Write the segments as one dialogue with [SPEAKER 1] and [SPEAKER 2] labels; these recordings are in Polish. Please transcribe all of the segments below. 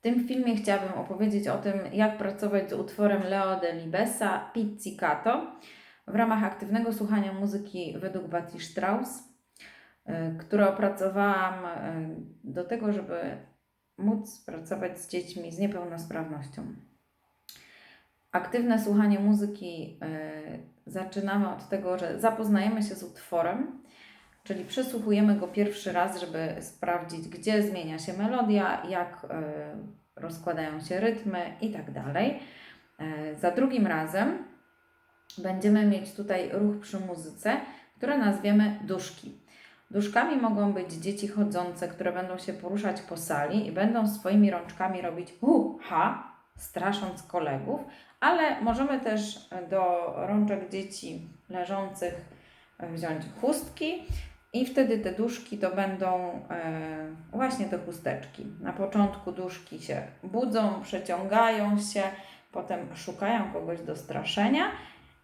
[SPEAKER 1] W tym filmie chciałabym opowiedzieć o tym, jak pracować z utworem Leo de Libesa Pizzicato w ramach aktywnego słuchania muzyki według Bati Strauss, y, które opracowałam y, do tego, żeby móc pracować z dziećmi z niepełnosprawnością. Aktywne słuchanie muzyki y, zaczynamy od tego, że zapoznajemy się z utworem, czyli przesłuchujemy go pierwszy raz, żeby sprawdzić, gdzie zmienia się melodia, jak y, rozkładają się rytmy i tak dalej. Y, Za drugim razem będziemy mieć tutaj ruch przy muzyce, które nazwiemy duszki. Duszkami mogą być dzieci chodzące, które będą się poruszać po sali i będą swoimi rączkami robić hu, ha, strasząc kolegów, ale możemy też do rączek dzieci leżących wziąć chustki i wtedy te duszki to będą e, właśnie te chusteczki. Na początku duszki się budzą, przeciągają się, potem szukają kogoś do straszenia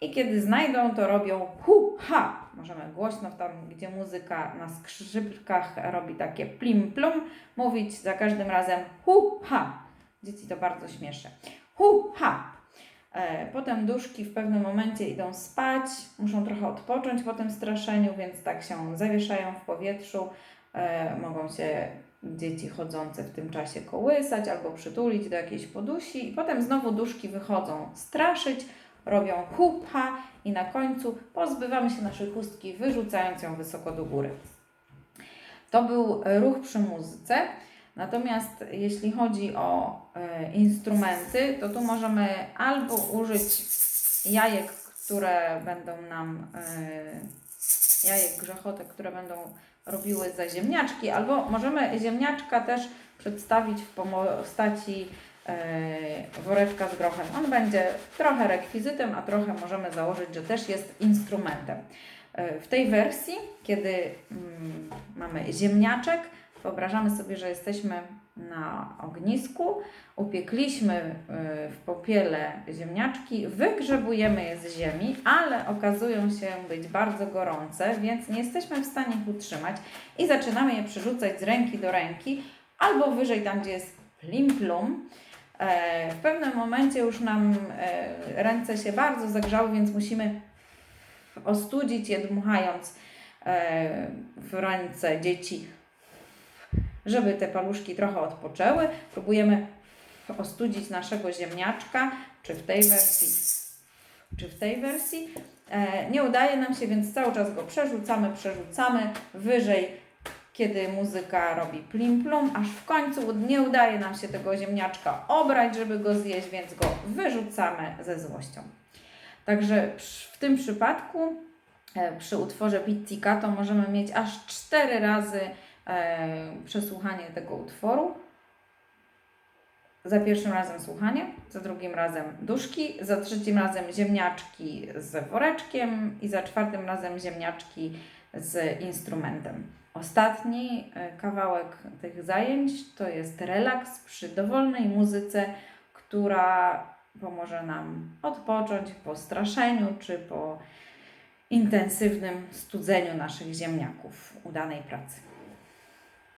[SPEAKER 1] i kiedy znajdą, to robią hu, ha. Możemy głośno tam, gdzie muzyka na skrzypkach robi takie plim plum, mówić za każdym razem hu, ha. Dzieci to bardzo śmieszy. Hu, ha. E, Potem duszki w pewnym momencie idą spać, muszą trochę odpocząć po tym straszeniu, więc tak się zawieszają w powietrzu. E, Mogą się dzieci chodzące w tym czasie kołysać albo przytulić do jakiejś podusi. I potem znowu duszki wychodzą straszyć, robią hupha i na końcu pozbywamy się naszej chustki, wyrzucając ją wysoko do góry. To był ruch przy muzyce. Natomiast jeśli chodzi o e, instrumenty, to tu możemy albo użyć jajek, które będą nam, e, jajek grzechotek, które będą robiły za ziemniaczki, albo możemy ziemniaczka też przedstawić w postaci e, woreczka z grochem. On będzie trochę rekwizytem, a trochę możemy założyć, że też jest instrumentem. W tej wersji, kiedy mm, mamy ziemniaczek, Wyobrażamy sobie, że jesteśmy na ognisku, upiekliśmy y, w popiele ziemniaczki, wygrzebujemy je z ziemi, ale okazują się być bardzo gorące, więc nie jesteśmy w stanie ich utrzymać i zaczynamy je przerzucać z ręki do ręki albo wyżej tam, gdzie jest plim plum. E, W pewnym momencie już nam e, ręce się bardzo zagrzały, więc musimy ostudzić je dmuchając e, w ręce dzieci żeby te paluszki trochę odpoczęły. Próbujemy ostudzić naszego ziemniaczka, czy w tej wersji, czy w tej wersji. E, nie udaje nam się, więc cały czas go przerzucamy, przerzucamy wyżej, kiedy muzyka robi plim plum, aż w końcu nie udaje nam się tego ziemniaczka obrać, żeby go zjeść, więc go wyrzucamy ze złością. Także w tym przypadku e, przy utworze Pizzicato możemy mieć aż cztery razy przesłuchanie tego utworu. Za pierwszym razem słuchanie, za drugim razem duszki, za trzecim razem ziemniaczki z woreczkiem i za czwartym razem ziemniaczki z instrumentem. Ostatni e, kawałek tych zajęć to jest relaks przy dowolnej muzyce, która pomoże nam odpocząć po straszeniu czy po intensywnym studzeniu naszych ziemniaków udanej pracy.